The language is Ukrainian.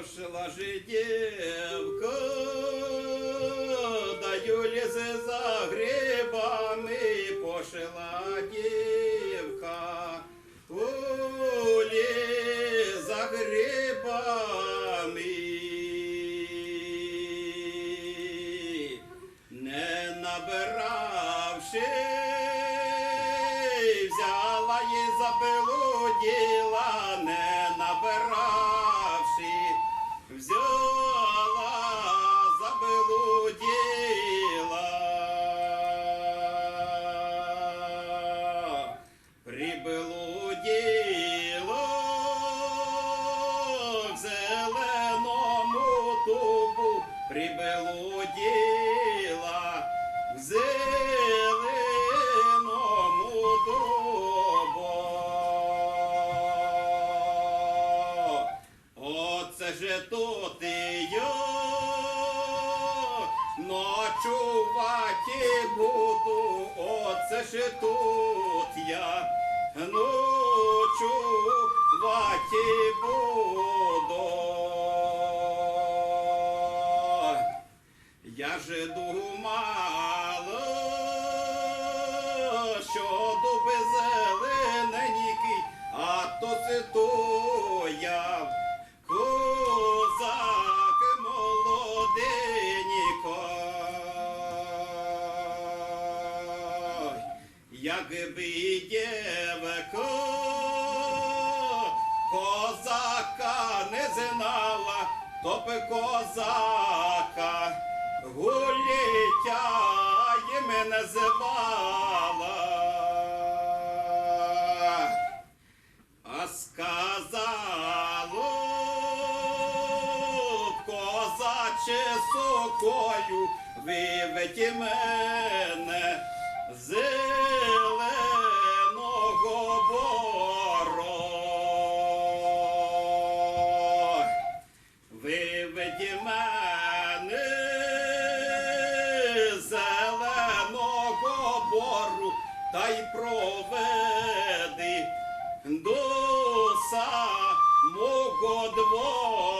Пошла жидівко, даю лізе за грибами, пошила дівка, у за грибами. Не набиравши, взяла її за і забилуділа, зеленому дубу, прибелуділа, в зеленому дубу. Оце же тут і ночувати буду, оце ж тут я. Ночувати Я же думала, що дуби зелененький, а то це то я козак молоденько. Якби дівко козака не знала, то би козака гулітя мене звала. А сказало козаче сокою, виведь мене з Мене зеленого бору та й проведи до самого двору.